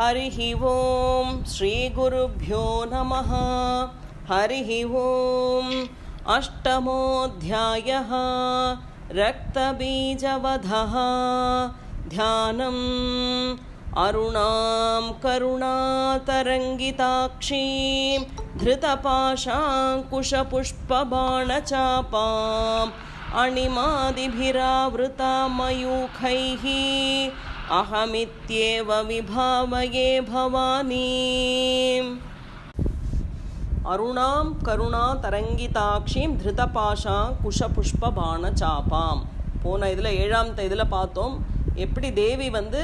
हरिः ॐ श्रीगुरुभ्यो नमः। हरिः ॐ अष्टमोऽध्यायः। रक्तबीजवधः। ध्यानम् अरुणां करुणातरङ्गिताक्षीं। धृतपाशाङ्कुशपुष्पबाणचापाम्। अणिमादिभिरावृता அகமித்யேவ விபாவயே பவானி அருணாம் கருணா தரங்கிதாட்சிம் திருதபாஷா குஷபுஷ்பபான சாப்பாம் போன இதில் ஏழாம் இதில் பார்த்தோம் எப்படி தேவி வந்து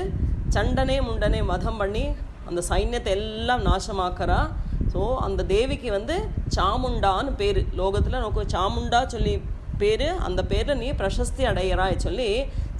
சண்டனே முண்டனே மதம் பண்ணி அந்த சைன்யத்தை எல்லாம் நாசமாக்கிறா. ஸோ அந்த தேவிக்கு வந்து சாமுண்டான்னு பேர். லோகத்தில் நோக்கு சாமுண்டா சொல்லி பேர். அந்த பேரில் நீ பிரசஸ்தி அடையிறாய் சொல்லி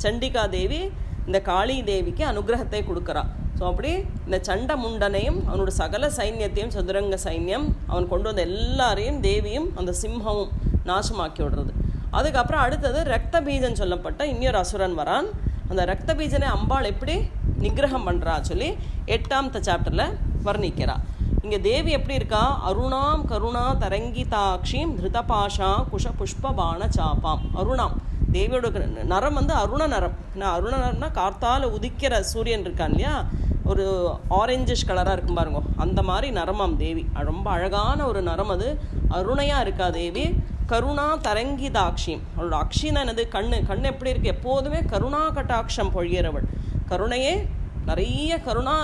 சண்டிகா தேவி இந்த காளி தேவிக்கு அனுகிரகத்தை கொடுக்குறா. ஸோ அப்படி இந்த சண்ட முண்டனையும் அவனோட சகல சைன்யத்தையும் சதுரங்க சைன்யம் அவன் கொண்டு வந்த எல்லாரையும் தேவியும் அந்த சிம்மமும் நாசமாக்கி விடுறது. அதுக்கப்புறம் அடுத்தது ரக்த பீஜன் சொல்லப்பட்ட இன்னொரு அசுரன் வரான். அந்த ரக்த பீஜனை அம்பாள் எப்படி நிகிரகம் பண்ணுறா சொல்லி எட்டாம் சாப்டரில் வர்ணிக்கிறா. இங்கே தேவி எப்படி இருக்கா? அருணாம் கருணா தரங்கிதாட்சி திருதபாஷா குஷ புஷ்பபான சாப்பாம். அருணாம். தேவியோட நரம் வந்து அருண நரம். ஏன்னா அருண நரம்னா கார்த்தால் உதிக்கிற சூரியன் இருக்கான் இல்லையா? ஒரு ஆரஞ்சிஷ் கலராக இருக்கும் பாருங்க. அந்த மாதிரி நரமாம் தேவி. ரொம்ப அழகான ஒரு நரம் அது. அருணையாக இருக்கா தேவி? கருணா தரங்கிதாட்சியம் அவளோட அக்ஷினா என்னது? கண்ணு. கண் எப்படி இருக்கு? எப்போதுமே கருணா கட்டாட்சம் பொழியறவள் கருணையே நிறைய கருணா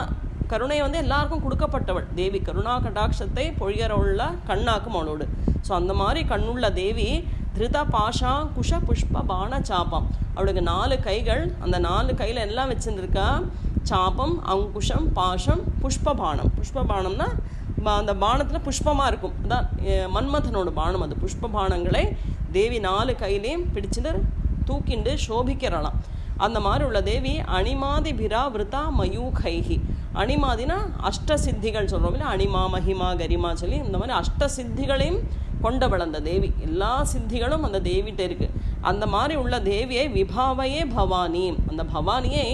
கருணை வந்து எல்லாருக்கும் கொடுக்கப்பட்டவள். தேவி கருணா கடாட்சத்தை பொழியறவுள்ள கண்ணாக்கும் அவளோடு. ஸோ அந்த மாதிரி கண்ணுள்ள தேவி திருத பாஷா குஷ புஷ்ப பாண சாபம். அவளுக்கு நாலு கைகள். அந்த நாலு கையில் எல்லாம் வச்சுருந்துருக்கா? சாபம் அங்குஷம் பாஷம் புஷ்ப பானம் புஷ்ப பானம்னா அந்த பானத்தில் புஷ்பமாக இருக்கும். அதான் மன்மதனோட பானம் அது. புஷ்ப பானங்களை தேவி நாலு கையிலையும் பிடிச்சிட்டு தூக்கிண்டு சோபிக்கிறலாம். அந்த மாதிரி உள்ள தேவி அணிமாதி பிரா விருத்தா மயூகைஹி. அணிமாதினா அஷ்ட சித்திகள் சொல்கிறோம் இல்லை அணிமா மகிமா கரிமா சொல்லி இந்த மாதிரி அஷ்ட சித்திகளையும் கொண்ட அந்த தேவி. எல்லா சித்திகளும் அந்த தேவிகிட்ட இருக்குது அந்த மாதிரி உள்ள தேவியை விபாவையே பவானி. அந்த பவானியை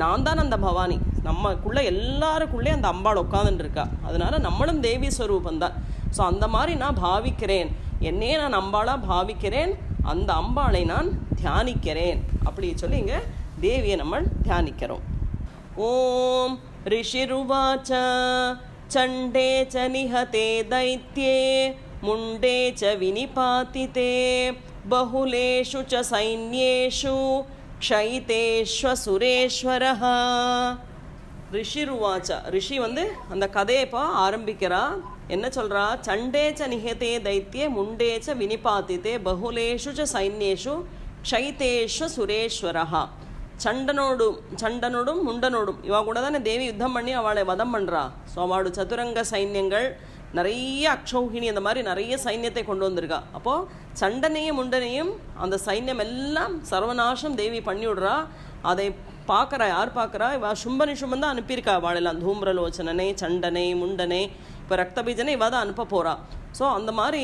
நான் தான் அந்த பவானி. நம்மக்குள்ளே எல்லாருக்குள்ளே அந்த அம்பாள் உட்காந்துட்டுருக்கா அதனால் நம்மளும் தேவி ஸ்வரூபந்தான் ஸோ அந்த மாதிரி நான் பாவிக்கிறேன். என்னையே நான் அம்பாளாக பாவிக்கிறேன். அந்த அம்பாளை நான் தியானிக்கிறேன். அப்படி சொல்லி இங்கே தேவியை நம்ம தியானிக்கிறோம். ஓம் ரிஷிருவாச்ச சண்டே ச நிஹதே தைத்யே मुण्डे च विनिपातिते बहुलेषु च सैन्येषु क्षयितेष्वसुरेश्वरः ரிஷிருவாச்ச ரிஷி வந்து அந்த கதையை இப்போ ஆரம்பிக்கிறா என்ன சொல்றா சண்டேச்ச நிகதே தைத்தியே முண்டேச்ச வினிபாத்தித்தே பகுலேஷு ச சைன்யேஷு க்ஷைதேஷு சுரேஸ்வரஹா சண்டனோடும் சண்டனோடும் முண்டனோடும் இவ கூட தானே தேவி யுத்தம் பண்ணி அவளை வதம் பண்ணுறா ஸோ அவளோட சதுரங்க சைன்யங்கள் நிறைய அக்ஷௌகிணி அந்த மாதிரி நிறைய சைன்யத்தை கொண்டு வந்திருக்கா. அப்போது சண்டனையும் முண்டனையும் அந்த சைன்யம் எல்லாம் சர்வநாசம் தேவி பண்ணிவிடுறா. அதை பார்க்குறா யார் பார்க்குறா? இவா சும்பனி சும்பன் தான் அனுப்பியிருக்கா வாழலாம். தூம்ரலோச்சனனை சண்டனை முண்டனை இப்போ ரக்தபீஜனை இவா தான் அனுப்ப போகிறா ஸோ அந்த மாதிரி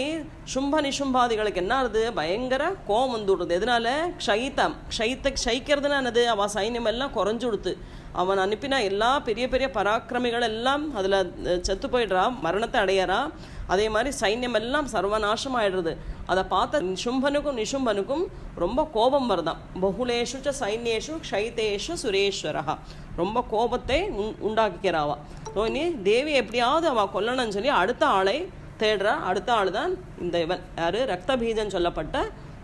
சும்ப நிசும்பாதிகளுக்கு என்ன ஆகுது? பயங்கர கோவம் வந்து விடுது எதனால? க்ஷைத்தம் க்ஷைத்த க்ஷயிக்கிறதுனா என்னது? அவள் சைன்யம் எல்லாம் குறைஞ்சு கொடுத்து அவன் அனுப்பின எல்லா பெரிய பெரிய பராக்கிரமிகள் எல்லாம் அதில் செத்து போயிடுறான் மரணத்தை அடையறான் அதே மாதிரி சைன்யம் எல்லாம் சர்வநாசம் ஆயிடுறது அதை பார்த்த நிஷும்பனுக்கும் நிஷும்பனுக்கும் ரொம்ப கோபம் வருதான் பகுலேஷு ச சைன்யேஷு க்ஷைதேஷு சுரேஸ்வரா ரொம்ப கோபத்தை உண்டாக்கிக்கிறாவா தோனி தேவி எப்படியாவது அவள் கொல்லணும்னு சொல்லி அடுத்த ஆளை தேடுறா. அடுத்த ஆள் தான் இந்த இவன். யார்? ரத்தபீஜன் சொல்லப்பட்ட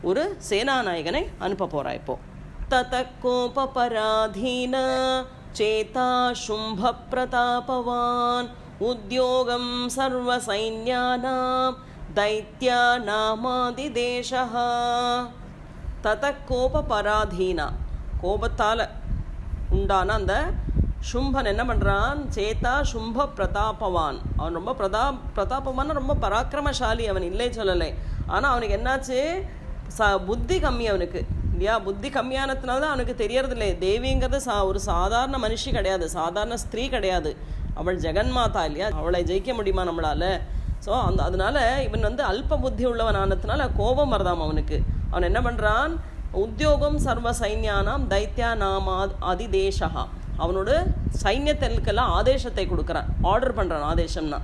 ஒரு சேனாநாயகனை அனுப்ப போகிறா இப்போது தத கோபபராதீன चेता शुम्भप्रतापवान् उद्योगं सर्वसैन्यानां दैत्यानामादिदेशः ततः கோபபராதீனா கோபத்தால் உண்டான அந்த சும்பன் என்ன பண்ணுறான் சேத்தா சும்ப பிரதாபவான் அவன் ரொம்ப பிரதா பிரதாபவான் ரொம்ப பராக்கிரமசாலி அவன் இல்லை சொல்லலை ஆனால் அவனுக்கு என்னாச்சு ச புத்தி கம்மி அவனுக்கு இல்லையா புத்தி கம்மியானதுனால தான் அவனுக்கு தெரியறதில்லை. தேவிங்கிறது சா ஒரு சாதாரண மனுஷி கிடையாது. சாதாரண ஸ்திரீ கிடையாது. அவள் ஜெகன்மாதா இல்லையா? அவளை ஜெயிக்க முடியுமா நம்மளால? ஸோ அந்த அதனால இவன் வந்து அல்ப புத்தி உள்ளவன் ஆனதுனால கோபம் வருதாம் அவனுக்கு. அவன் என்ன பண்ணுறான் உத்தியோகம் சர்வ சைன்யானாம் தைத்யா நாமா அதிதேசகா அவனோட சைன்யத்திற்கெல்லாம் ஆதேசத்தை கொடுக்குறான். ஆர்டர் பண்ணுறான் ஆதேசம்னா.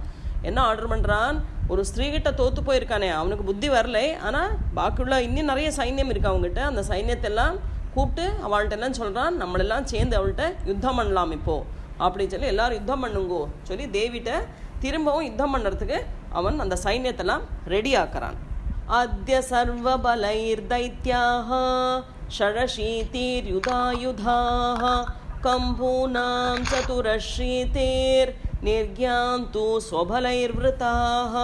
என்ன ஆர்டர் பண்ணுறான் ஒரு ஸ்திரீகிட்ட தோற்று போயிருக்கானே அவனுக்கு புத்தி வரலை. ஆனால் பாக்கியுள்ள இன்னும் நிறைய சைன்யம் இருக்குது அவங்ககிட்ட அந்த சைன்யத்தெல்லாம் கூப்பிட்டு அவள்கிட்ட எல்லாம் சொல்கிறான் நம்மளெல்லாம் சேர்ந்து அவள்கிட்ட யுத்தம் பண்ணலாம் இப்போது அப்படின்னு சொல்லி எல்லோரும் யுத்தம் பண்ணுங்கோ சொல்லி தேவிட்ட திரும்பவும் யுத்தம் பண்ணுறதுக்கு அவன் அந்த சைன்யத்தெல்லாம் ரெடி ஆக்கிறான். அத்திய சர்வ பலைர் தைத்யாக ஷடசீதீர்யுதாயுதாக கம்பூனாம் சதுரஷீதேர் निर्ज्ञान्तु स्वबलैर्वृताः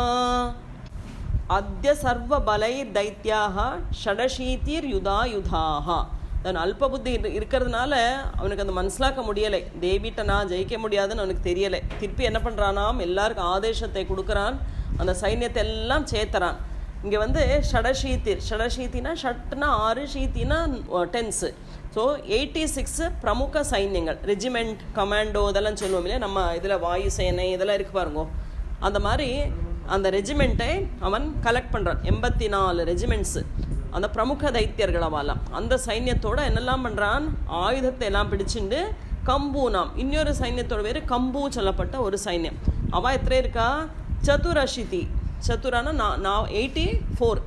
अद्य सर्वबलैर्दैत्याः षडशीतिर्युधायुधाः யுதா அவன் அல்ப புத்தி இரு- இருக்கிறதுனால அவனுக்கு அந்த மனசிலாக்க முடியலை. தேவிட்ட நான் ஜெயிக்க முடியாதுன்னு அவனுக்கு தெரியலை. திருப்பி என்ன பண்ணுறானாம் எல்லாருக்கும் ஆதேசத்தை கொடுக்குறான். அந்த சைன்யத்தை எல்லாம் சேர்த்துறான். இங்கே வந்து ஷடஷீத்திர் ஷடசீத்தினா ஷட்னா ஆறு ஷீத்தினா டென்ஸு ஸோ எயிட்டி சிக்ஸ் பிரமுக சைன்யங்கள் ரெஜிமெண்ட் கமாண்டோ இதெல்லாம் சொல்லுவோம் இல்லையா? நம்ம இதில் வாயு சேனை இதெல்லாம் இருக்கு பாருங்க. அந்த மாதிரி அந்த ரெஜிமெண்ட்டை அவன் கலெக்ட் பண்ணுறான் எண்பத்தி நாலு ரெஜிமெண்ட்ஸு அந்த பிரமுக தைத்தியர்கள் அவெல்லாம். அந்த சைன்யத்தோட என்னெல்லாம் பண்ணுறான் ஆயுதத்தை எல்லாம் பிடிச்சிண்டு கம்பூனாம் இன்னொரு சைன்யத்தோட பேர் கம்பு சொல்லப்பட்ட ஒரு சைன்யம். அவள் எத்தனை இருக்கா? சதுரஷிதி. சதுரானா நான் நான் எயிட்டி ஃபோர்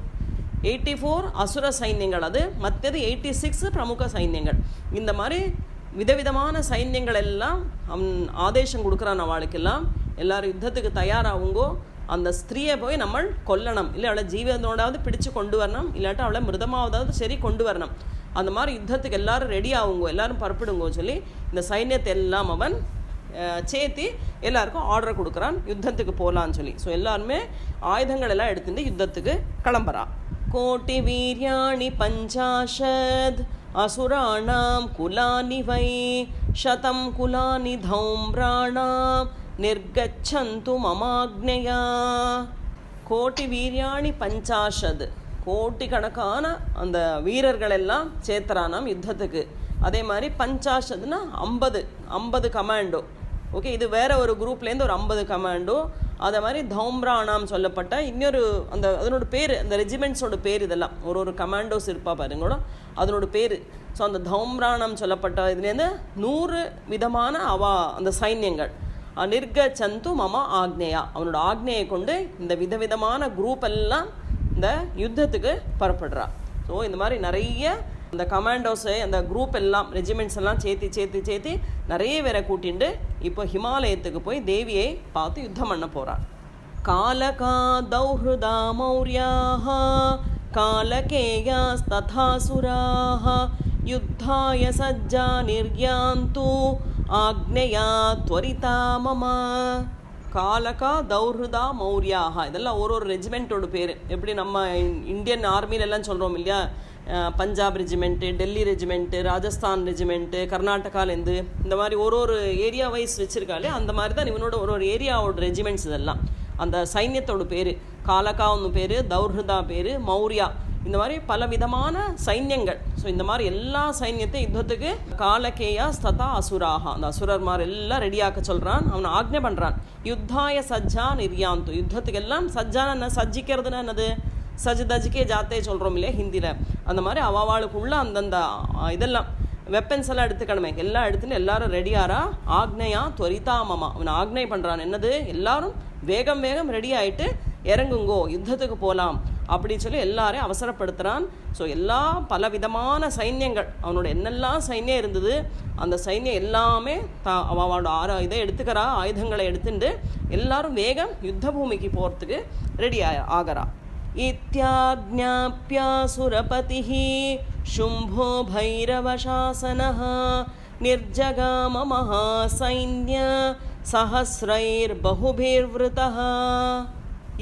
எயிட்டி ஃபோர் அசுர சைன்யங்கள் அது மற்றது எயிட்டி சிக்ஸ் பிரமுக சைன்யங்கள். இந்த மாதிரி விதவிதமான சைன்யங்கள் எல்லாம் அவன் ஆதேசம் கொடுக்குறான் அவளுக்கெல்லாம். எல்லாரும் யுத்தத்துக்கு தயாராகுங்கோ அந்த ஸ்திரீயை போய் நம்ம கொல்லணும். இல்லை அவளை ஜீவனோடாவது பிடிச்சு கொண்டு வரணும். இல்லாட்டி அவளை மிருதமாவதாவது சரி கொண்டு வரணும். அந்த மாதிரி யுத்தத்துக்கு எல்லாரும் ரெடி ஆகுங்கோ எல்லாரும் பரப்பிடுங்கோ சொல்லி இந்த சைன்யத்தை எல்லாம் அவன் சேர்த்தி சேர்த்து எல்லாருக்கும் ஆர்டர் கொடுக்குறான். யுத்தத்துக்கு போகலான்னு சொல்லி. ஸோ எல்லாருமே ஆயுதங்கள் எல்லாம் எடுத்துட்டு யுத்தத்துக்கு கிளம்புறான் கோட்டி வீரியாணி பஞ்சாஷத் அசுராணாம் குலானி வை சதம் குலானி தௌம்ராணாம் நிர்கச்சந்து மமாக்ஞயா கோட்டி வீரியாணி பஞ்சாஷத் கோட்டிக்கணக்கான அந்த வீரர்கள் எல்லாம் சேர்த்துறானாம் யுத்தத்துக்கு. அதே மாதிரி பஞ்சாஷத்னா ஐம்பது ஐம்பது கமாண்டோ ஓகே இது வேற ஒரு குரூப்லேருந்து ஒரு ஐம்பது கமாண்டோ அதே மாதிரி தௌம்ரானாம் சொல்லப்பட்ட இன்னொரு அந்த அதனோட பேர் அந்த ரெஜிமெண்ட்ஸோட பேர் இதெல்லாம். ஒரு ஒரு கமாண்டோஸ் இருப்பா பாருங்களோ அதனோட பேர். ஸோ அந்த தௌம்ராணம் சொல்லப்பட்ட இதுலேருந்து நூறு விதமான அவா அந்த சைன்யங்கள். நிர்க சந்து மம ஆக்னேயா. அவனோட ஆக்னேயை கொண்டு இந்த விதவிதமான குரூப் எல்லாம் இந்த யுத்தத்துக்கு புறப்படுறா. ஸோ இந்த மாதிரி நிறைய அந்த கமாண்டோஸு அந்த குரூப் எல்லாம் ரெஜிமெண்ட்ஸ் எல்லாம் சேர்த்து சேர்த்து சேர்த்து நிறைய பேரை கூட்டிண்டு இப்போ ஹிமாலயத்துக்கு போய் தேவியை பார்த்து யுத்தம் பண்ண போகிறார் காலகா தௌஹிருதா மௌரியாக காலகேயாஸ்ததா சுராக யுத்தாய சஜ்ஜா நிர்யாந்து ஆக்னயா துவரிதா மமா. காலகா தௌர்தா மௌரியாஹா இதெல்லாம் ஒரு ஒரு ரெஜிமெண்ட்டோட பேர். எப்படி நம்ம இந்தியன் ஆர்மிலெல்லாம் சொல்கிறோம் இல்லையா? Punjab regiment Delhi regiment Rajasthan regiment கர்நாடகாலேருந்து இந்த மாதிரி ஒரு ஒரு ஏரியா வைஸ் வச்சுருக்காலே அந்த மாதிரி தான் இவனோட ஒரு ஒரு ஏரியாவோட ரெஜிமெண்ட்ஸ் இதெல்லாம். அந்த சைன்யத்தோட பேர் காலகா ஒன்று பேர் தௌர்ஹதா பேர் மௌரியா. இந்த மாதிரி பல விதமான சைன்யங்கள். ஸோ இந்த மாதிரி எல்லா சைன்யத்தையும் யுத்தத்துக்கு காலகேயா ஸ்ததா அசுராகா அந்த அசுரர்மார் எல்லாம் ரெடியாக்க சொல்கிறான் அவனை ஆக்ஞை பண்ணுறான் யுத்தாய சஜ்ஜா நிர்யாந்து. யுத்தத்துக்கு எல்லாம் சஜ்ஜான என்ன? சஜ்ஜிக்கிறதுனா என்னது? சஜ் ஜாத்தே சொல்கிறோம் இல்லையா ஹிந்தியில் அந்த மாதிரி அவாவாளுக்குள்ள அந்தந்த இதெல்லாம் வெப்பன்ஸ் எல்லாம் எடுத்துக்கணுமே. எல்லாம் எடுத்துன்னு எல்லாரும் ரெடியாரா ஆக்னையா துவரிதாமமா அவன் ஆக்னை பண்ணுறான் என்னது? எல்லாரும் வேகம் வேகம் ரெடி ஆகிட்டு இறங்குங்கோ யுத்தத்துக்கு போகலாம் அப்படின்னு சொல்லி எல்லாரையும் அவசரப்படுத்துகிறான் ஸோ எல்லா பல விதமான சைன்யங்கள் அவனோட என்னெல்லாம் சைன்யம் இருந்தது அந்த சைன்யம் எல்லாமே தா அவனோட ஆர இதை எடுத்துக்கிறா ஆயுதங்களை எடுத்துட்டு எல்லாரும் வேகம் யுத்த பூமிக்கு போகிறதுக்கு ரெடி ஆகிறா. इत्याज्ञाप्यासुरपतिः शुम्भो भैरवशासनः निर्जगाम महासैन्य सहस्रैर्बहुभिर्वृतः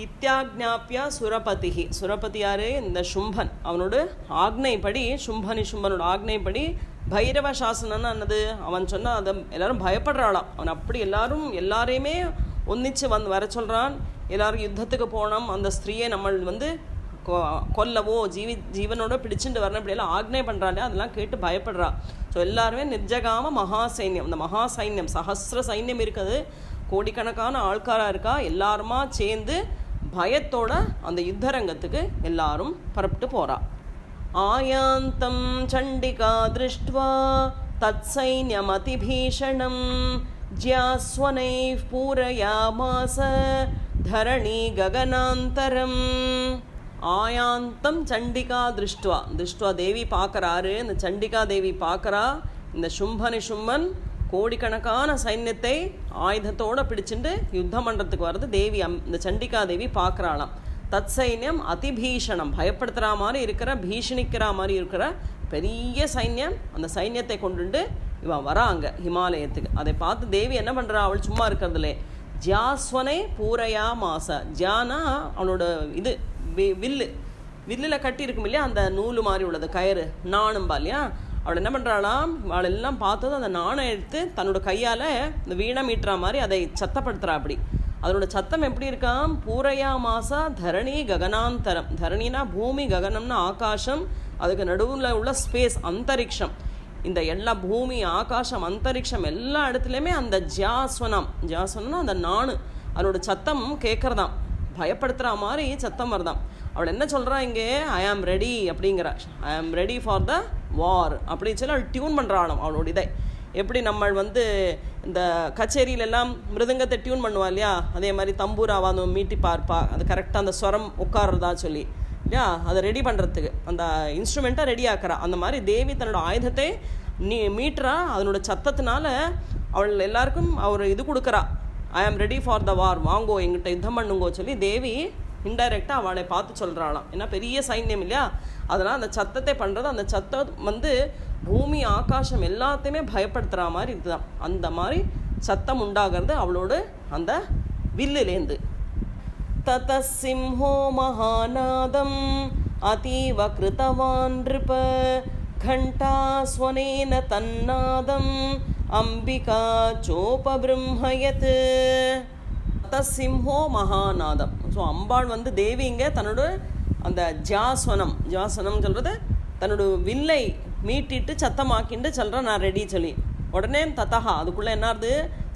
இத்தியாக்ஞாப்பியா சுரபதிஹி சுரபதி யாரு இந்த சும்பன் அவனோட ஆக்னைப்படி சும்பனி சும்பனோட ஆக்னைப்படி பைரவ சாசனம்னு என்னது அவன் சொன்னா அதை எல்லாரும் பயப்படுறாளாம் அவன் அப்படி எல்லாரும் எல்லாரையுமே ஒன்றிச்சு வந்து வர சொல்கிறான் எல்லாரும் யுத்தத்துக்கு போனோம் அந்த ஸ்திரீயை நம்ம வந்து கொல்லவோ ஜீவி ஜீவனோட பிடிச்சுட்டு வரணும் இப்படியெல்லாம் ஆக்னே பண்ணுறாளே அதெல்லாம் கேட்டு பயப்படுறா. ஸோ எல்லாருமே நிர்ஜகாம மகா சைன்யம் அந்த மகா சைன்யம் சஹசிர சைன்யம் இருக்குது. கோடிக்கணக்கான ஆள்காராக இருக்கா எல்லாருமா சேர்ந்து பயத்தோட அந்த யுத்தரங்கத்துக்கு எல்லாரும் பரப்பிட்டு போகிறா ஆயாந்தம் சண்டிகா திருஷ்டுவா தத் சைன்யம் அதிபீஷணம் ज्यास्वनैः पूरयामास धरणी गगनान्तरम् ஆயாந்தம் சண்டிகா திருஷ்டுவா திருஷ்டுவா தேவி பார்க்கறாரு இந்த சண்டிகா தேவி பார்க்கறா இந்த சும்பனி சும்பன் கோடிக்கணக்கான சைன்யத்தை ஆயுதத்தோட பிடிச்சிட்டு யுத்தம் பண்ணுறதுக்கு வர்றது தேவி அம் இந்த சண்டிகா தேவி பார்க்கறாளாம் தத் சைன்யம் அதிபீஷணம் பயப்படுத்துகிற மாதிரி இருக்கிற பீஷணிக்கிற மாதிரி இருக்கிற பெரிய சைன்யம் அந்த சைன்யத்தை கொண்டுட்டு இவன் வராங்க ஹிமாலயத்துக்கு. அதை பார்த்து தேவி என்ன பண்ணுறா அவள் சும்மா இருக்கிறதுலே. ஜாஸ்வனை பூரையா மாசா. ஜானா அவனோட இது வி- வில்லு. வில்லில் கட்டி இருக்கும் இல்லையா? அந்த நூலு மாதிரி உள்ளது கயிறு. நாணும்பா இல்லையா? அவள் என்ன பண்ணுறாளாம் அவளெல்லாம் பார்த்ததும் அந்த நாணை எடுத்து தன்னோட கையால் இந்த வீணை மீட்டுற மாதிரி அதை சத்தப்படுத்துகிறா அப்படி. அதனோட சத்தம் எப்படி இருக்காம்? பூரையா மாசா தரணி ககனாந்தரம். தரணினா பூமி ககனம்னு ஆகாசம். அதுக்கு நடுவில் உள்ள ஸ்பேஸ் அந்தரிக்ஷம். இந்த எல்லா பூமி ஆகாசம் அந்தரிக்ஷம் எல்லா இடத்துலையுமே அந்த ஜாஸ்வனம் ஜாஸ்வனம்னா அந்த நானு. அதனோட சத்தம் கேட்குறதாம் பயப்படுத்துகிற மாதிரி சத்தம் வருதாம். அவள் என்ன சொல்கிறா இங்கே? ஐ ஆம் ரெடி அப்படிங்கிற. ஐ ஆம் ரெடி ஃபார் த வார் அப்படின்னு சொல்லி அவள் டியூன் பண்ணுறாளாம் அவளோட இதை. எப்படி நம்ம வந்து இந்த கச்சேரியில எல்லாம் மிருதங்கத்தை டியூன் பண்ணுவா இல்லையா? அதே மாதிரி தம்பூராவா அந்த மீட்டி பார்ப்பா. அது கரெக்டாக அந்த ஸ்வரம் உட்காருறதா சொல்லி. இல்லையா? அதை ரெடி பண்ணுறதுக்கு அந்த இன்ஸ்ட்ருமெண்ட்டை ரெடி ஆக்கிறா. அந்த மாதிரி தேவி தன்னோட ஆயுதத்தை நீ மீட்டுறா. அதனோட சத்தத்தினால அவள் எல்லாருக்கும் அவர் இது கொடுக்குறா. ஐ ஆம் ரெடி ஃபார் த வார் வாங்கோ எங்கிட்ட யுத்தம் பண்ணுங்கோ சொல்லி தேவி இன்டைரக்டாக அவளை பார்த்து சொல்கிறாளாம் ஏன்னா பெரிய சைன்யம் இல்லையா? அதனால் அந்த சத்தத்தை பண்ணுறது அந்த சத்தம் வந்து பூமி ஆகாசம் எல்லாத்தையுமே பயப்படுத்துகிற மாதிரி இதுதான். அந்த மாதிரி சத்தம் உண்டாகிறது அவளோடு அந்த வில்லுலேந்து. தத சிம்ஹோ மகாநாதம் अतीव कृतवान् नृप घण्टास्वनेन तन्नादम् अम्बिका चोपबृंहयत् தத்தः சிம்ஹோ மகாநாதம் ஸோ அம்பாள் வந்து தேவிங்க தன்னோட அந்த ஜாஸ்வனம் ஜாஸ்வனம் சொல்கிறது தன்னோட வில்லை மீட்டிட்டு சத்தமாக்கிண்டு சொல்கிறா நான் ரெடி சொல்லி உடனே தத்தஹா அதுக்குள்ளே என்னாருது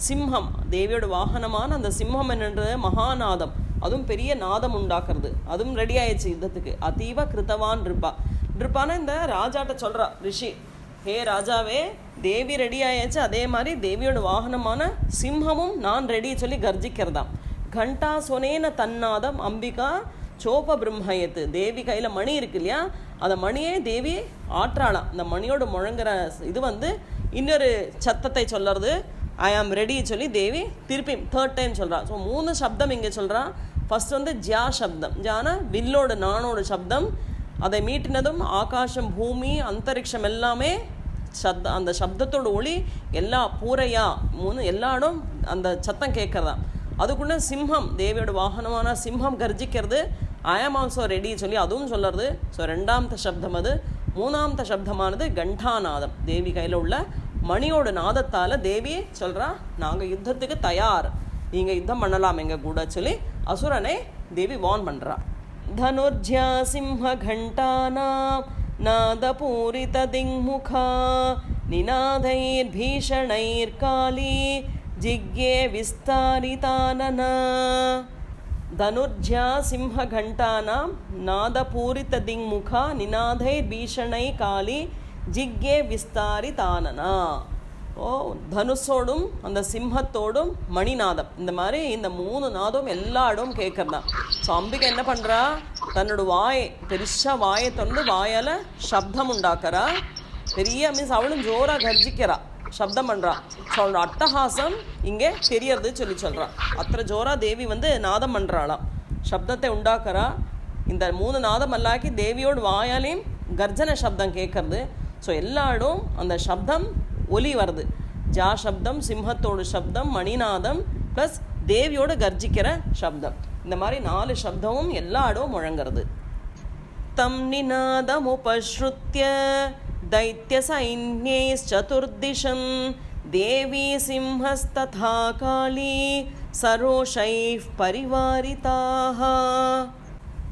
சிம்ஹம் தேவியோட வாகனமான அந்த சிம்ஹம் என்னன்றது மகாநாதம் அதுவும் பெரிய நாதம் உண்டாக்குறது. அதுவும் ரெடி ஆயிடுச்சு யுத்தத்துக்கு. அதீவ கிருத்தவான் இருப்பா இருப்பான இந்த ராஜாட்ட சொல்றா ரிஷி ஹே ராஜாவே தேவி ரெடி ஆயாச்சு. அதே மாதிரி தேவியோட வாகனமான சிம்ஹமும் நான் ரெடி சொல்லி கர்ஜிக்கிறதாம். கண்டா சொனேன தன்னாதம் அம்பிகா சோப பிரம்மயத்து தேவி கையில் மணி இருக்கு இல்லையா? அந்த மணியே தேவி ஆற்றாளாம். அந்த மணியோட முழங்குற இது வந்து இன்னொரு சத்தத்தை சொல்லறது ஐ ஆம் ரெடி சொல்லி தேவி திருப்பி தேர்ட் டைம் சொல்கிறா ஸோ மூணு சப்தம் இங்கே சொல்கிறான் ஃபர்ஸ்ட் வந்து ஜியா சப்தம். ஜானா வில்லோட நானோட சப்தம். அதை மீட்டினதும் ஆகாசம் பூமி அந்தரிக்ஷம் எல்லாமே சப்த அந்த சப்தத்தோட ஒளி எல்லா பூரையா மூணு எல்லா இடம் அந்த சத்தம் கேட்கறதா. அதுக்குள்ள சிம்ஹம் தேவியோட வாகனமான சிம்ஹம் கர்ஜிக்கிறது. ஐ ஆம் ஆல்சோ ரெடி சொல்லி அதுவும் சொல்லுறது. ஸோ ரெண்டாமத்த சப்தம் அது. மூணாமத்த சப்தமானது கண்டாநாதம். தேவி கையில் உள்ள மணியோட நாதத்தால் தேவி சொல்கிறா நாங்கள் யுத்தத்துக்கு தயார். நீங்கள் யுத்தம் பண்ணலாம் எங்கள் கூட சொல்லி అసురనే దేవి వాన్ పండ్రా ధనుర్జ్యా సింహ ఘంటానా నాదపూరిత திங்முகா நிநாதைர்பீஷணைர்காலி జిగ్గే విస్తారితానన. ధనుర్జ్యా సింహ ఘంటానా నాదపూరిత దింగ్ముఖ నినాధైర్భీషణై కాళి జిగ్గే విస్తారితాననా. ஓ தனுஷோடும் அந்த சிம்ஹத்தோடும் மணிநாதம். இந்த மாதிரி இந்த மூணு நாதம் எல்லா இடமும் கேட்கறதா. ஸோ அம்பிகை என்ன பண்ணுறா தன்னோட வாயை பெருசாக வாயை தொண்டு வாயால் சப்தம் உண்டாக்குறா. பெரிய மீன்ஸ் அவளும் ஜோராக கர்ஜிக்கிறா. சப்தம் பண்ணுறா ஸோ அவளோட அட்டகாசம் இங்கே தெரியறது சொல்லி சொல்கிறான் அத்தனை ஜோரா தேவி வந்து நாதம் பண்ணுறாளாம் சப்தத்தை உண்டாக்குறா. இந்த மூணு நாதம் அல்லாக்கி தேவியோட வாயாலையும் கர்ஜன சப்தம் கேட்கறது. ஸோ எல்லா இடம் அந்த சப்தம் ஒலி வருது ஜா சப்தம் சிம்ஹத்தோட சப்தம் மணிநாதம் ப்ளஸ் தேவியோட கர்ஜிக்கிற சப்தம் இந்த மாதிரி நாலு சப்தமும் எல்லா இடமும் முழங்குறது तं निनादमुपश्रुत्य दैत्यसैन्यैश्चतुर्दिशं देवी सिंहस्तथा काली सरोषैः परिवारिताः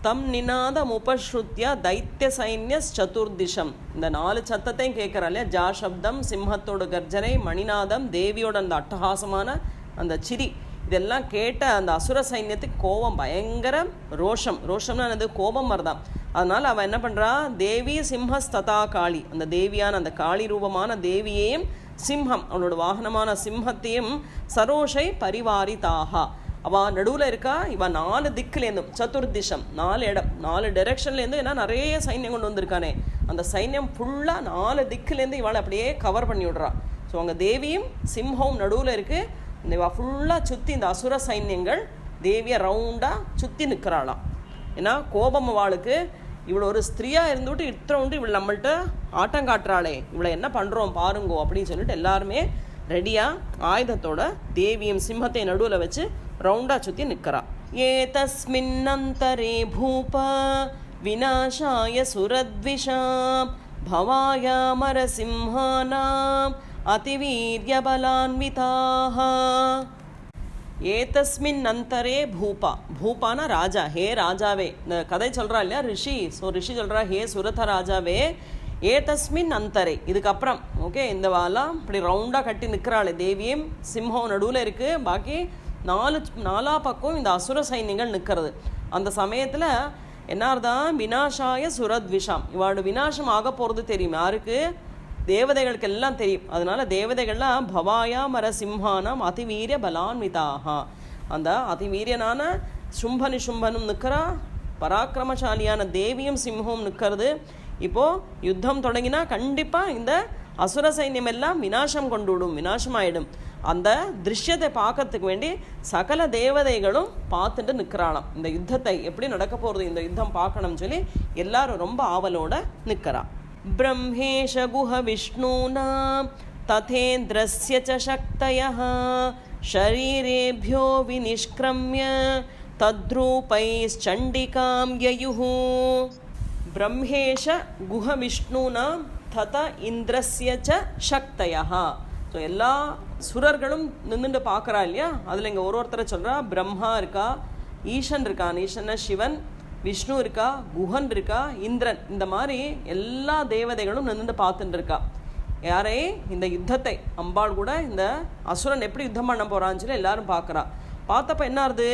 தம் நினாதம் உபஸ்ருத்யா தைத்திய சைன்யஸ் சதுர்திஷம். இந்த நாலு சத்தத்தையும் கேட்குறா இல்லையா? ஜா சப்தம் சிம்ஹத்தோட கர்ஜனை மணிநாதம் தேவியோட அந்த அட்டகாசமான அந்த சிரி. இதெல்லாம் கேட்ட அந்த அசுர சைன்யத்துக்கு கோபம் பயங்கர ரோஷம். ரோஷம்னா என்னது? கோபம் வருதாம் அதனால் அவன் என்ன பண்ணுறா தேவி சிம்ஹஸ்ததா காளி. அந்த தேவியான அந்த காளி ரூபமான தேவியையும் சிம்ஹம் அவளோட வாகனமான சிம்ஹத்தையும் சரோஷை பரிவாரிதாகா அவள் நடுவில் இருக்கா? இவன் நாலு திக்குலேருந்தும் சதுர்திஷம் நாலு இடம் நாலு டெரெக்ஷன்லேருந்து ஏன்னா நிறைய சைன்யம் கொண்டு வந்திருக்கானே. அந்த சைன்யம் ஃபுல்லாக நாலு திக்குலேருந்து இவளை அப்படியே கவர் பண்ணி விடுறான் ஸோ அங்கே தேவியும் சிம்ஹவும் நடுவில் இருக்குது இந்த இவ ஃபுல்லாக சுற்றி இந்த அசுர சைன்யங்கள் தேவியை ரவுண்டாக சுற்றி நிற்கிறாளாம் ஏன்னா கோபம் அவளுக்கு. இவ்வளோ ஒரு ஸ்திரீயாக இருந்துவிட்டு இத்தனை இவள் நம்மள்ட்ட ஆட்டம் காட்டுறாளே. இவளை என்ன பண்ணுறோம் பாருங்கோ அப்படின்னு சொல்லிட்டு எல்லாருமே ரெடியாக ஆயுதத்தோட தேவியும் சிம்மத்தை நடுவில் வச்சு ரவுண்டாக சுற்றி நிற்கிறா ஏதஸ்மின்னந்தரே பூப விநாசாய சுரத்விஷாம் பவாயாமரசிம்ஹானாம் அதிவீரியபலான்விதாக ஏதஸ்மின் அந்தரே பூபா பூபானா ராஜா ஹே ராஜாவே இந்த கதை சொல்கிறா இல்லையா ரிஷி ஸோ ரிஷி சொல்கிறா ஹே சுரத ராஜாவே ஏதஸ்மின் அந்தரே இதுக்கப்புறம் ஓகே இந்த வாலாம் இப்படி ரவுண்டாக கட்டி நிற்கிறாள் தேவியும் சிம்ஹம் நடுவில் இருக்குது பாக்கி நாலு நாலா பக்கம் இந்த அசுர சைன்யங்கள் நிற்கிறது. அந்த சமயத்தில் என்னார்தான் வினாஷாய சுரத்விஷாம். இவாடு வினாசம் ஆக போகிறது தெரியும். யாருக்கு? தேவதைகளுக்கு எல்லாம் தெரியும். அதனால தேவதைகள்லாம் பவாயா மர சிம்ஹானாம் அதிவீரிய பலான்விதாக அந்த அதிவீரியனான சும்பனி சும்பனும் நிற்கிறா. பராக்கிரமசாலியான தேவியும் சிம்ஹம் நிற்கிறது. இப்போது யுத்தம் தொடங்கினா கண்டிப்பாக இந்த அசுர சைன்யம் எல்லாம் வினாசம் கொண்டு விடும் வினாசமாயிடும் அந்த திருஷ்யத்தை பார்க்கறதுக்கு வேண்டி சகல தேவதைகளும் பார்த்துட்டு நிற்கிறாளாம் இந்த யுத்தத்தை எப்படி நடக்க போகிறது இந்த யுத்தம் பார்க்கணும்னு சொல்லி எல்லாரும் ரொம்ப ஆவலோட நிற்கிறா ब्रह्मेश गुहविष्णूनां तथेन्द्रस्य च शक्तयः शरीरेभ्यो विनिष्क्रम्य तद्रूपैश्चण्डिकां ययुः ब्रह्मेश गुहविष्णूनां तत இந்திரஸ்ய ச சக்தயா ஸோ எல்லா சுரர்களும் நின்றுட்டு பார்க்குறா இல்லையா? அதில் இங்கே ஒரு ஒருத்தரை சொல்கிறா பிரம்மா இருக்கா ஈசன் இருக்கான் ஈசன்னா சிவன் விஷ்ணு இருக்கா குஹன் இருக்கா இந்திரன். இந்த மாதிரி எல்லா தேவதைகளும் நின்று பார்த்துட்டு இருக்கா யாரே இந்த யுத்தத்தை. அம்பாள் கூட இந்த அசுரன் எப்படி யுத்தம் பண்ண போறான்னு சொல்லி எல்லாரும் பார்க்குறா. பார்த்தப்ப என்ன ஆகுது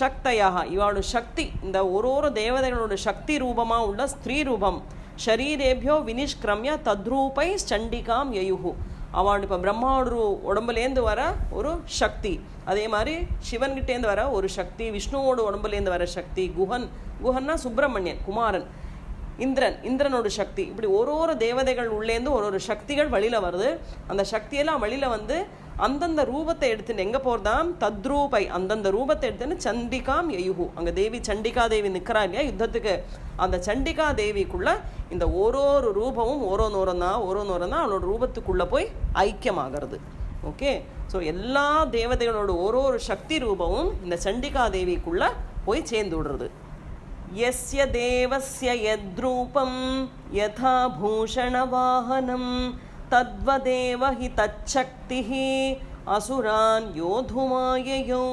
சக்தையாக. இவாளோட சக்தி இந்த ஒரு ஒரு தேவதைகளோட சக்தி ரூபமாக உள்ள ஸ்திரீ ரூபம். ஷரீரேபியோ வினிஷ்கிரமிய தத்ரூபை சண்டிகாம் யயுகு. அவன் இப்போ பிரம்மாவோட உடம்புலேருந்து வர ஒரு சக்தி. அதே மாதிரி சிவன்கிட்டேருந்து வர ஒரு சக்தி விஷ்ணுவோட உடம்புலேருந்து வர சக்தி குஹன் குஹன்னா சுப்பிரமணியன் குமாரன் இந்திரன். இந்திரனோட சக்தி. இப்படி ஒரு ஒரு தேவதைகள் உள்ளேருந்து ஒரு ஒரு சக்திகள் வழியில் வருது. அந்த சக்தியெல்லாம் வழியில் வந்து அந்தந்த ரூபத்தை எடுத்துன்னு எங்கே போகிறதாம் தத்ரூபை அந்தந்த ரூபத்தை எடுத்துன்னு சண்டிகாம் எயுகு. அங்கே தேவி சண்டிகா தேவி நிற்கிறா இல்லையா யுத்தத்துக்கு? அந்த சண்டிகா தேவிக்குள்ளே இந்த ஒரு ஒரு ரூபமும் ஓரோனோரனா ஓரோனோரனா அவளோட ரூபத்துக்குள்ளே போய் ஐக்கியமாகிறது. ஓகே? ஸோ எல்லா தேவதைகளோட ஒரு ஒரு சக்தி ரூபமும் இந்த சண்டிகா தேவிக்குள்ளே போய் சேர்ந்து விடுறது. எஸ்ய தேவசிய எத்ரூபம் யதா பூஷண வாகனம் तद्वदेव हि तच्छक्तिः असुरान् योधुमाययौ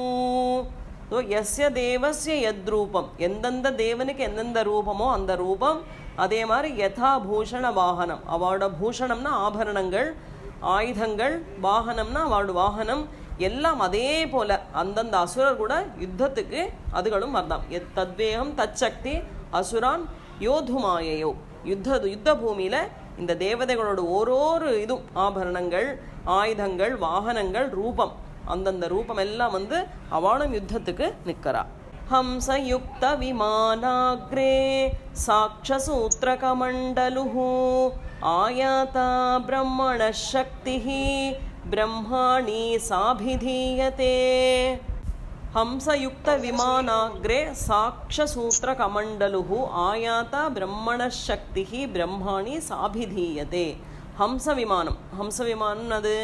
ஸோ எஸ்ய தேவஸ்ய எத் ரூபம் எந்தெந்த தேவனுக்கு எந்தெந்த ரூபமோ அந்த ரூபம் அதே மாதிரி யதா பூஷண வாகனம் அவளோட பூஷணம்னா ஆபரணங்கள் ஆயுதங்கள் வாகனம்னா அவளோட வாகனம் எல்லாம் அதே போல அந்தந்த அசுரர் கூட யுத்தத்துக்கு அதுகளும் வரலாம் எத் தத்வேகம் தச்சக்தி அசுரான் யோதுமாயையோ யுத்த யுத்த பூமியில இந்த தேவதைகளோட ஒரு ஒரு இதுவும் ஆபரணங்கள் ஆயுதங்கள் வாகனங்கள் ரூபம். அந்தந்த ரூபம் எல்லாம் வந்து அவானும் யுத்தத்துக்கு நிற்கிறா. ஹம்சயுக்த விமானாக்ரே சாட்சசூத்திரகமண்டலு ஆயாத்தா பிரம்மண சக்தி பிரம்மாணி சாபிதீயதே. हंसयुक्तविमानाग्रे साक्षसूत्रकमण्डलुः आयाता ब्रह्मणशक्तिः ब्रह्माणि சாபிதீயதே ஹம்ச விமானம் ஹம்ச விமானம் அது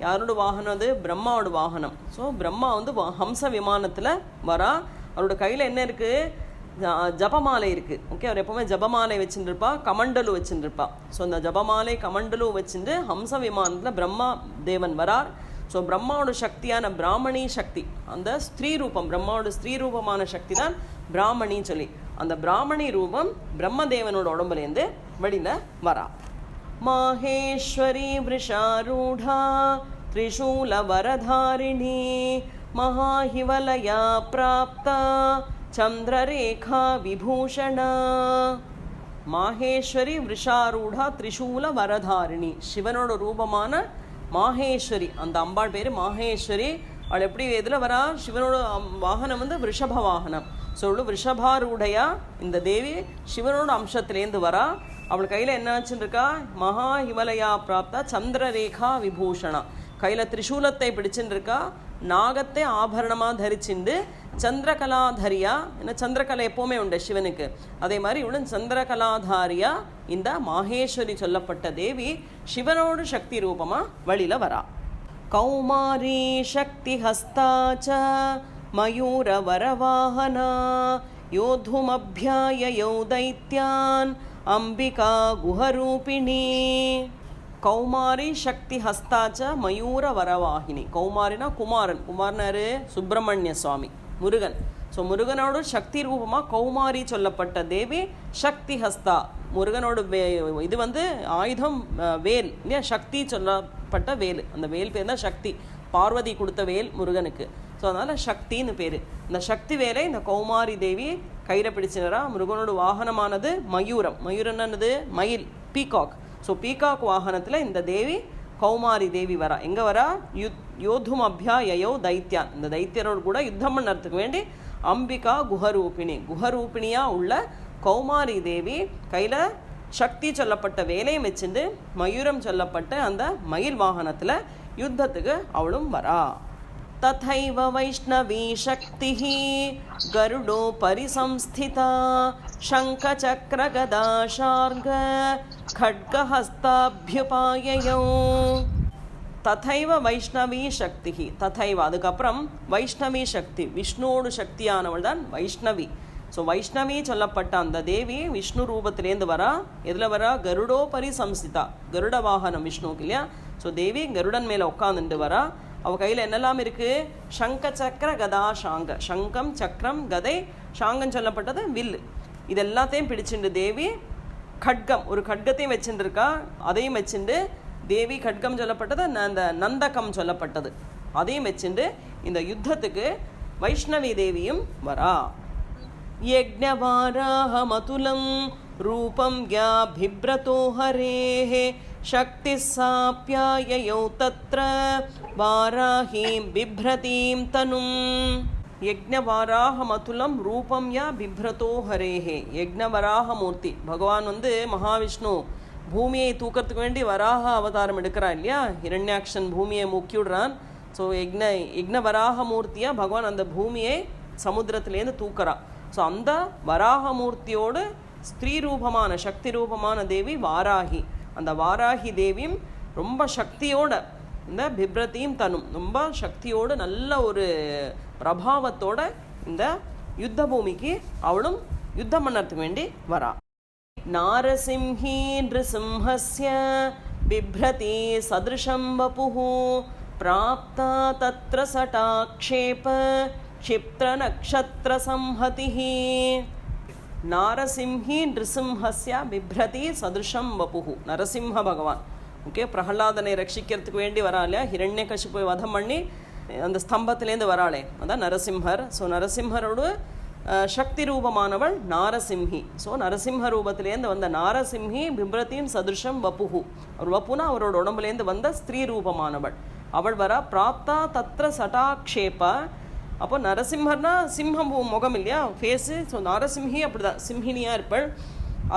யாரோட வாகனம் அது பிரம்மாவோட வாகனம் ஸோ பிரம்மா வந்து வா- ஹம்ச விமானத்தில் வரா அவரோட கையில் என்ன இருக்குது ஜ- ஜபமாலை இருக்குது ஓகே அவர் எப்பவுமே ஜபமாலை வச்சுட்டு இருப்பா கமண்டலு வச்சுட்டு இருப்பா ஸோ அந்த ஜபமாலை கமண்டலு வச்சுட்டு ஹம்ச விமானத்தில் பிரம்மா தேவன் வரார் ஸோ பிரம்மாவோட சக்தியான பிராமணி சக்தி அந்த ஸ்திரீ ரூபம் பிரம்மாவோட ஸ்திரீ ரூபமான சக்தி தான் பிராமணின்னு சொல்லி அந்த பிராமணி ரூபம் பிரம்மதேவனோட உடம்புலேருந்து வெளியில் வரா माहेश्वरी वृषारूढा त्रिशूलवरधारिणी महाहिवलया प्राप्ता चन्द्ररेखा विभूषणा மாகேஸ்வரி விஷாரூடா திரிசூல வரதாரிணி சிவனோட ரூபமான மாகேஸ்வரி அந்த அம்பாள் பேர் மாகேஸ்வரி அவள் எப்படி இதில் வரா? சிவனோட வாகனம் வந்து ரிஷப வாகனம். ஸோ விஷபாரூடையா இந்த தேவி சிவனோட அம்சத்திலேருந்து வரா. அவள் கையில் என்னாச்சுன்னு இருக்கா மகா ஹிமலயா பிராப்தா சந்திரரேகா விபூஷணா. கையில் திரிசூலத்தை பிடிச்சுன்னு இருக்கா நாகத்தை ஆபரணமாக தரிச்சுண்டு சந்திரகலாதரியா ஏன்னா சந்திரகலை எப்போவுமே உண்டு சிவனுக்கு. அதே மாதிரி இவளும் சந்திரகலாதாரியா இந்த மாகேஸ்வரி சொல்லப்பட்ட தேவி சிவனோடு சக்தி ரூபமாக வழியில் வரா. கௌமாரி சக்தி ஹஸ்தாச்ச மயூர வரவாகனா யோதுமபியாயயௌ தைத்யான் அம்பிகா குஹரூபிணி. கௌமாரி சக்தி ஹஸ்தாச்ச மயூர வரவாகினி. கௌமாரினா குமாரன். குமாரனாரு சுப்பிரமணிய சுவாமி. முருகன். ஸோ முருகனோட சக்தி ரூபமாக கௌமாரி சொல்லப்பட்ட தேவி சக்தி ஹஸ்தா. முருகனோட வே இது வந்து ஆயுதம் வேல் இல்லையா? சக்தி சொல்லப்பட்ட வேல். அந்த வேல் பேர் தான் சக்தி. பார்வதி கொடுத்த வேல் முருகனுக்கு. ஸோ அதனால் சக்தின்னு பேர். இந்த சக்தி வேலை இந்த கௌமாரி தேவி கையில் பிடிச்சினரா முருகனோட வாகனமானது மயூரம். மயூரன்னது மயில் பீகாக். ஸோ பீகாக் வாகனத்தில் இந்த தேவி கௌமாரி தேவி வரா எங்கே வரா யுத் யோதும் அபியாயயோ தைத்யான் இந்த தைத்தியரோடு கூட யுத்தம் பண்ணறதுக்கு வேண்டி அம்பிகா குஹரூபிணி குஹரூபிணியாக உள்ள கௌமாரி தேவி கையில் சக்தி சொல்லப்பட்ட வேலையும் வச்சுட்டு மயூரம் சொல்லப்பட்ட அந்த மயில் வாகனத்தில் யுத்தத்துக்கு அவளும் வரா तथैव वैष्णवी शक्तिः गरुडोपरि संस्थिता शङ्खचक्रगदाशार्ग खड्गहस्ताभ्युपाययौ ததைவ வைஷ்ணவி சக்தி ததைவ அதுக்கப்புறம் வைஷ்ணவி சக்தி விஷ்ணுவோடு சக்தியானவள் தான் வைஷ்ணவி ஸோ வைஷ்ணவி சொல்லப்பட்ட அந்த தேவி விஷ்ணு ரூபத்திலேருந்து வரா எதில் வரா கருடோபரி சம்ஸ்திதா கருட வாகனம் விஷ்ணுவுக்கு இல்லையா ஸோ தேவி கருடன் மேலே உட்காந்துட்டு வரா அவ கையில் என்னெல்லாம் இருக்கு சங்க சக்கர கதா சாங்க சங்கம் சக்கரம் கதை சாங்கம் சொல்லப்பட்டது வில்லு இது எல்லாத்தையும் பிடிச்சிண்டு தேவி கட்கம் ஒரு கட்கத்தையும் வச்சுருக்கா அதையும் வச்சுண்டு தேவி கட்கம் சொல்லப்பட்டது ந- அந்த நந்தகம் சொல்லப்பட்டது அதையும் வச்சுண்டு இந்த யுத்தத்துக்கு வைஷ்ணவி தேவியும் வரா यज्ञवाराहमतुलं रूपं या बिभ्रतो हरेः शक्तिः साप्याययौ तत्र वाराहीं बिभ्रतीं तनुम् யக்ஞவாராகமதுலம் ரூபம் யா பிப்ரதோ ஹரேஹே. யக்ஞவராகமூர்த்தி பகவான் வந்து மகாவிஷ்ணு பூமியை தூக்கத்துக்கு வேண்டி வராக அவதாரம் எடுக்கிறான் இல்லையா? இரண்யாக்ஷன் பூமியை முக்கிவிடுறான் ஸோ யக்ன யக்ஞவராகமூர்த்தியாக பகவான் அந்த பூமியை சமுத்திரத்துலேருந்து தூக்கிறான் ஸோ அந்த வராகமூர்த்தியோடு ஸ்திரீ ரூபமான சக்தி ரூபமான தேவி வாராகி. அந்த வாராகி தேவியும் ரொம்ப சக்தியோட இந்த பிப்ரதியும் தனும் ரொம்ப சக்தியோடு நல்ல ஒரு பிரபாவத்தோட இந்த யுத்த பூமிக்கு அவளும் யுத்தம் பண்ணறதுக்கு வேண்டி வரா नारसिंही नृसिंहस्य बिभ्रति सदृशं वपुः प्राप्ता तत्र सटाक्षेप क्षिप्रनक्षत्रसंहतिः நாரசிம்ஹி நிருசிம்ஹஸ்ய பிப்ரதி சதுஷம் வபுகு நரசிம்ஹ பகவான் ஓகே பிரகலாதனை ரட்சிக்கிறதுக்கு வேண்டி வரா இல்லையா ஹிரண்யகசிப்பை வதம் பண்ணி அந்த ஸ்தம்பத்திலேருந்து வராளே அதான் நரசிம்ஹர் ஸோ நரசிம்ஹரோடு அஹ், சக்தி ரூபமானவள் நாரசிம்ஹி ஸோ நரசிம்ஹ ரூபத்திலேருந்து வந்த நாரசிம்ஹி பிப்ரதியும் சதுஷம் வப்புஹு அவர் வப்புனா அவரோட உடம்புலேருந்து வந்த ஸ்திரீ ரூபமானவள் அவள் வரா பிராப்தா தத்ர சட்டாக்ஷேப அப்போ நரசிம்மர்னா சிம்மம் முகம் இல்லையா ஃபேஸு ஸோ நரசிம்ஹி அப்படிதான் சிம்ஹினியாக இருப்பாள்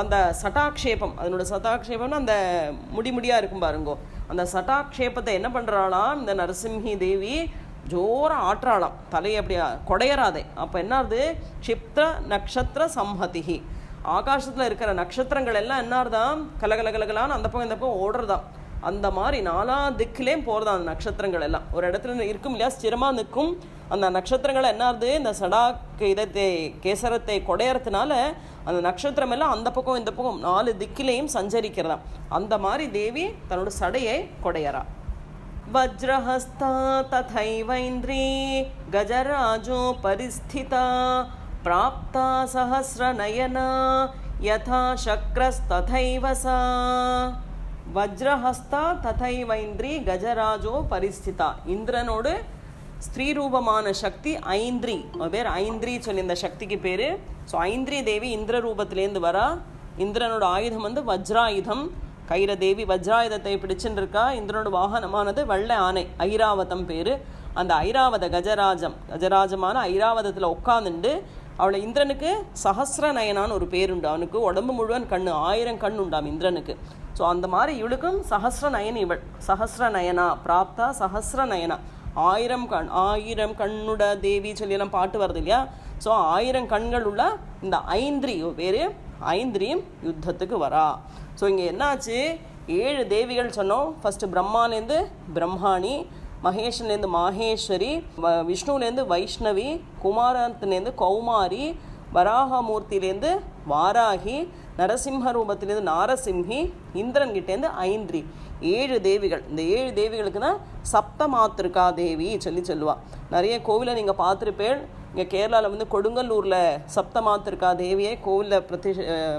அந்த சட்டாக்ஷேபம் அதனோட சட்டாக்ஷேபம்னா அந்த முடி முடியாக இருக்கும் பாருங்கோ. அந்த சட்டாக்ஷேபத்தை என்ன பண்ணுறாளாம் இந்த நரசிம்ஹி தேவி ஜோராக ஆற்றாளாம். தலையை அப்படியா கொடையராதே அப்போ என்ன ஆகுது நக்ஷத்திர சம்ஹதிஹி. ஆகாசத்தில் இருக்கிற நட்சத்திரங்கள் எல்லாம் என்ன ஆகுதாம் கலகல கலகலான்னு அந்த பக்கம் இந்த பக்கம் ஓடுறதான் அந்த மாதிரி நாலா திக்கிலேயும் போகிறதா அந்த நட்சத்திரங்கள் எல்லாம் ஒரு இடத்துல இருக்கும் இல்லையா ஸ்திரமாக நிற்கும் அந்த நட்சத்திரங்கள் என்ன ஆகுது இந்த சடா இதத்தை கேசரத்தை கொடையறதுனால அந்த நட்சத்திரம் எல்லாம் அந்த பக்கம் இந்த பக்கம் நாலு திக்கிலையும் சஞ்சரிக்கிறதாம் அந்த மாதிரி தேவி தன்னோட சடையை கொடையறா वज्रहस्ता तथैवैन्द्री गजराजो परिस्थिता प्राप्ता सहस्रनयना यथा शक्रस्तथैव सा வஜ்ரஹஸ்தா ததைவைந்திரி கஜராஜோ பரிஸ்திதா. இந்திரனோடு ஸ்திரீ ரூபமான சக்தி ஐந்திரி. பேர் ஐந்திரி சொல்லி இந்த சக்திக்கு பேர். ஸோ ஐந்திரி தேவி இந்திர ரூபத்திலேருந்து வரா. இந்திரனோட ஆயுதம் வந்து வஜ்ராயுதம். கைர தேவி வஜ்ராயுதத்தை பிடிச்சுன்னு இருக்கா இந்திரனோட வாகனமானது வெள்ளை ஆனை ஐராவதம் பேர். அந்த ஐராவத கஜராஜம் கஜராஜமான ஐராவதத்தில் உட்காந்துண்டு அவளை இந்திரனுக்கு சஹஸ்ர நயனான்னு ஒரு பேருண்டு அவனுக்கு உடம்பு முழுவன் கண்ணு ஆயிரம் கண் உண்டாம் இந்திரனுக்கு. ஸோ அந்த மாதிரி இவளுக்கும் சஹஸ்ர நயன் இவள். சஹஸ்ர நயனா பிராப்தா சஹஸ்ர நயனா. ஆயிரம் கண் ஆயிரம் கண்ணுட தேவி சொல்லி எல்லாம் பாட்டு வருது இல்லையா? ஸோ ஆயிரம் கண்கள் உள்ள இந்த ஐந்திரி பேர் பேரு ஐந்திரியும் யுத்தத்துக்கு வரா. ஸோ இங்கே என்னாச்சு? ஏழு தேவிகள் சொன்னோம். ஃபஸ்ட்டு பிரம்மாலேருந்து பிரம்மாணி மகேஷ்லேருந்து மாகேஸ்வரி வ- விஷ்ணுலேருந்து வைஷ்ணவி குமாரத்துலேருந்து கௌமாரி வராகமூர்த்திலேருந்து வாராகி நரசிம்ம ரூபத்திலேருந்து நாரசிம்ஹி இந்திரன் கிட்டேருந்து ஐந்திரி. ஏழு தேவிகள். இந்த ஏழு தேவிகளுக்கு தான் சப்த மாத்திருக்கா தேவி சொல்லி சொல்லுவா. நிறைய கோவிலை நீங்கள் பார்த்துருப்பேன். இங்கே கேரளாவில் வந்து கொடுங்கல்லூரில் சப்த மாத்திருக்கா தேவியை கோவிலில் பிரதி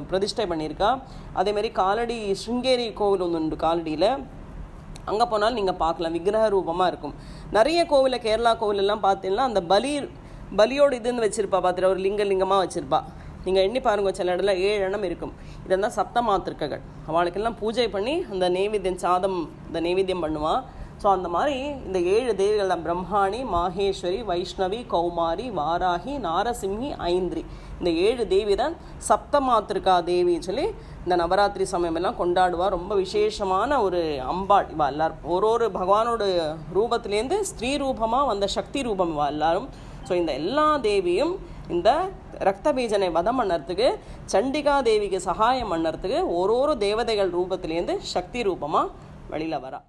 பிரதிஷ்டை பண்ணியிருக்கா. அதேமாரி காலடி சுங்கேரி கோவில் ஒன்று உண்டு காலடியில். அங்கே போனாலும் நீங்கள் பார்க்கலாம் விக்கிரக ரூபமாக இருக்கும். நிறைய கோவிலில் கேரளா கோவிலெல்லாம் பார்த்தீங்கன்னா அந்த பலி பலியோடு இதுன்னு வச்சுருப்பா பார்த்துட்டு ஒரு லிங்க லிங்கமாக வச்சுருப்பா. நீங்கள் எண்ணி பாருங்க சில இடத்துல ஏழு எண்ணம் இருக்கும். இதெல்லாம் சப்த மாத்திருக்ககள் அவளுக்கெல்லாம் பூஜை பண்ணி அந்த நெய்வேத்தியம் சாதம் இந்த நெய்வேத்தியம் பண்ணுவாள் ஸோ அந்த மாதிரி இந்த ஏழு தேவிகள் தான். பிரம்மாணி மாகேஸ்வரி வைஷ்ணவி கௌமாரி வாராகி நாரசிம்மி ஐந்திரி. இந்த ஏழு தேவி தான் சப்தமாத்திருக்கா தேவின்னு சொல்லி இந்த நவராத்திரி சமயம் எல்லாம் கொண்டாடுவா. ரொம்ப விசேஷமான ஒரு அம்பாள் இவா எல்லாரும். ஒரு ஒரு பகவானோட ரூபத்துலேருந்து ஸ்திரீ ரூபமாக வந்த சக்தி ரூபம் இவா எல்லாரும். ஸோ இந்த எல்லா தேவியும் இந்த ரத்த பீஜனை வதம் பண்ணறதுக்கு சண்டிகா தேவிக்கு சகாயம் பண்ணறதுக்கு ஒரு ஒரு தேவதைகள் ரூபத்துலேருந்து சக்தி ரூபமாக வெளியில் வரா.